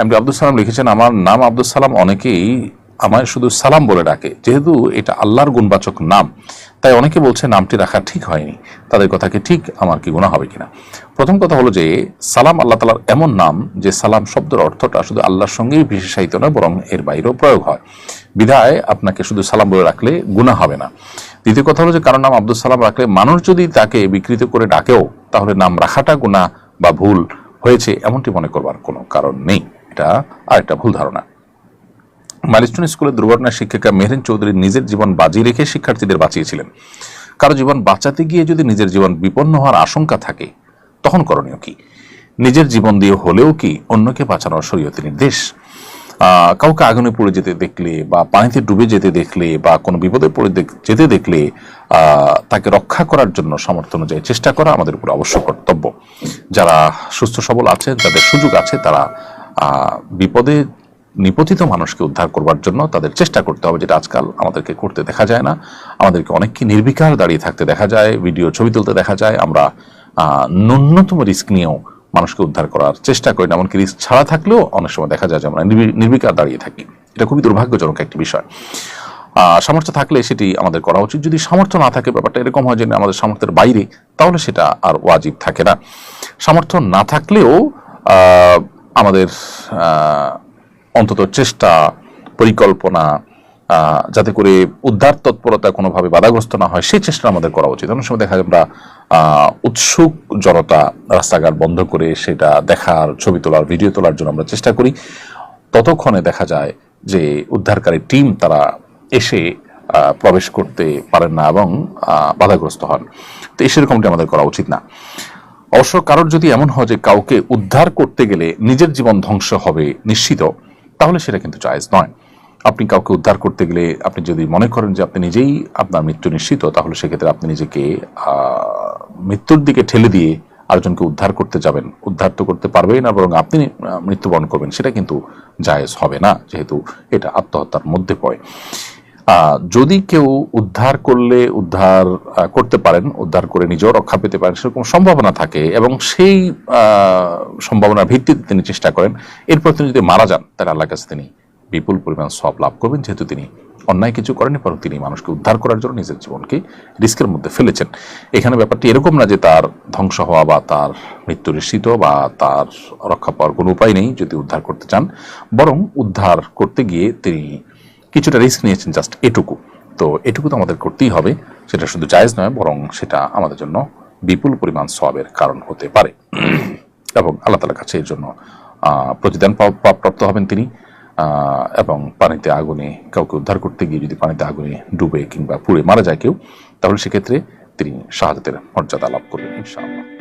MD Abdul Salam লিখেছেন, আমার নাম আব্দুল সালাম অনেকেই আমায় শুধু সালাম বলে ডাকে, যেহেতু এটা আল্লাহর গুণবাচক নাম। তাই অনেকে বলছে, নামটি রাখা ঠিক হয়নি। তাদের কথা কি ঠিক? আমার কি গুণা হবে কিনা? প্রথম কথা হলো যে, সালাম আল্লাহ তালার এমন নাম, যে সালাম শব্দের অর্থটা শুধু আল্লাহর সঙ্গেই বিশেষায়িত নয়, বরং এর বাইরেও প্রয়োগ হয়। বিধায় আপনাকে শুধু সালাম বলে রাখলে গুণা হবে না। দ্বিতীয় কথা হলো যে কারোর নাম আব্দুল সালাম রাখলে মানুষ যদি তাকে বিকৃত করে ডাকেও, তাহলে নাম রাখাটা গুণা বা ভুল। হয়েছে, এমনটি মনে করবার কোনো কারণ নেই। এটা আরেকটা ভুল ধারণা। মাইলস্টোন স্কুলের দুর্ঘটনার শিক্ষিকা মেহরিন চৌধুরী নিজের জীবন বাজি রেখে শিক্ষার্থীদের বাঁচিয়েছিলেন। কারও জীবন বাঁচাতে গিয়ে যদি নিজের জীবন বিপন্ন হওয়ার আশঙ্কা থাকে, তখন করণীয় কি? নিজের জীবন দিয়ে হলেও কি অন্যকে বাঁচানোর শরীয়তের নির্দেশ? কাউকে আগুনে পড়ে যেতে দেখলে বা পানিতে ডুবে যেতে দেখলে বা কোনো বিপদে পড়ে যেতে দেখলে তাকে রক্ষা করার জন্য সামর্থ্য অনুযায়ী চেষ্টা করা আমাদের উপর অবশ্য কর্তব্য। যারা সুস্থ, সবল আছে, যাদের সুযোগ আছে, তারা বিপদে নিপতিত মানুষকে উদ্ধার করবার জন্য তাদের চেষ্টা করতে হবে, যেটা আজকাল আমাদেরকে করতে দেখা যায় না। আমাদেরকে অনেককে নির্বিকার দাঁড়িয়ে থাকতে দেখা যায়, ভিডিও ছবি তুলতে দেখা যায়। আমরা ন্যূনতম রিস্ক নিয়েও মানুষকে উদ্ধার করার চেষ্টা করি। না এমনকি রিস্ক ছাড়া থাকলেও অনেক সময় দেখা যায় যে আমরা নির্বি- নির্বিকার দাঁড়িয়ে থাকি। এটা খুবই দুর্ভাগ্যজনক একটি বিষয়। সামর্থ্য থাকলে সেটি আমাদের করা উচিত। যদি সামর্থ্য না থাকে, ব্যাপারটা এরকম হয় যে আমাদের সামর্থ্যের বাইরে, তাহলে সেটা আর ওয়াজিব থাকে না। সামর্থ্য না থাকলেও আমাদের অন্তত চেষ্টা, পরিকল্পনা যাতে করে উদ্ধার তৎপরতা কোনোভাবে বাধাগ্রস্ত না হয় সেই চেষ্টা আমাদের করা উচিত। অনেক সময় দেখা যায় আমরা উৎসুক জনতা রাস্তাঘাট বন্ধ করে সেটা দেখার, ছবি তোলার, ভিডিও তোলার জন্য আমরা চেষ্টা করি। ততক্ষণে দেখা যায় যে উদ্ধারকারী টিম তারা এসে প্রবেশ করতে পারেন না এবং বাধাগ্রস্ত হন। তো এই সেরকমটি আমাদের করা উচিত না। অবশ্য কারোর যদি এমন হয় যে কাউকে উদ্ধার করতে গেলে নিজের জীবন ধ্বংস হবে নিশ্চিত, তাহলে সেটা কিন্তু জায়েজ নয়। আপনি কাউকে উদ্ধার করতে গেলে আপনি যদি মনে করেন যে আপনি নিজেই আপনার মৃত্যু নিশ্চিত, তাহলে সেক্ষেত্রে আপনি নিজেকে মৃত্যুর দিকে ঠেলে দিয়ে আরেকজনকে উদ্ধার করতে যাবেন। উদ্ধার তো করতে পারবেই না, বরং আপনি মৃত্যুবরণ করবেন। সেটা কিন্তু জায়েজ হবে না, যেহেতু এটা আত্মহত্যার মধ্যে পড়ে। যদি কেউ উদ্ধার করলে, উদ্ধার করতে পারেন, উদ্ধার করে নিজেও রক্ষা পেতে পারেন, সেরকম সম্ভাবনা থাকে এবং সেই সম্ভাবনার ভিত্তিতে তিনি চেষ্টা করেন, এরপর তিনি যদি মারা যান, তাহলে আল্লাহ কাছে তিনি বিপুল পরিমাণ সব লাভ করবেন, যেহেতু তিনি অন্যায় কিছু করেনি বরং তিনি মানুষকে উদ্ধার করার জন্য নিজের জীবনকে রিস্কের মধ্যে ফেলেছেন। এখানে ব্যাপারটি এরকম না যে তার ধ্বংস হওয়া বা তার মৃত্যু নিশ্চিত বা তার রক্ষা পাওয়ার কোনো উপায় নেই, যদি উদ্ধার করতে চান। বরং উদ্ধার করতে গিয়ে তিনি কিছুটা রিস্ক নিয়েছেন, জাস্ট এটুকু। তো এটুকু তো আমাদের করতেই হবে, সেটা শুধু জায়েজ নয়, বরং সেটা আমাদের জন্য বিপুল পরিমাণ সবের কারণ হতে পারে। এবং আল্লাহ তালার কাছে এর জন্য প্রতিদান প্রাপ্ত হবেন তিনি। এবং পানিতে আগুনে কাউকে উদ্ধার করতে গিয়ে যদি পানিতে আগুনে ডুবে কিংবা পুড়ে মারা যায় কেউ, তাহলে সেক্ষেত্রে তিনি শাহাদাতের মর্যাদা লাভ করবেন, ইনশাআল্লাহ।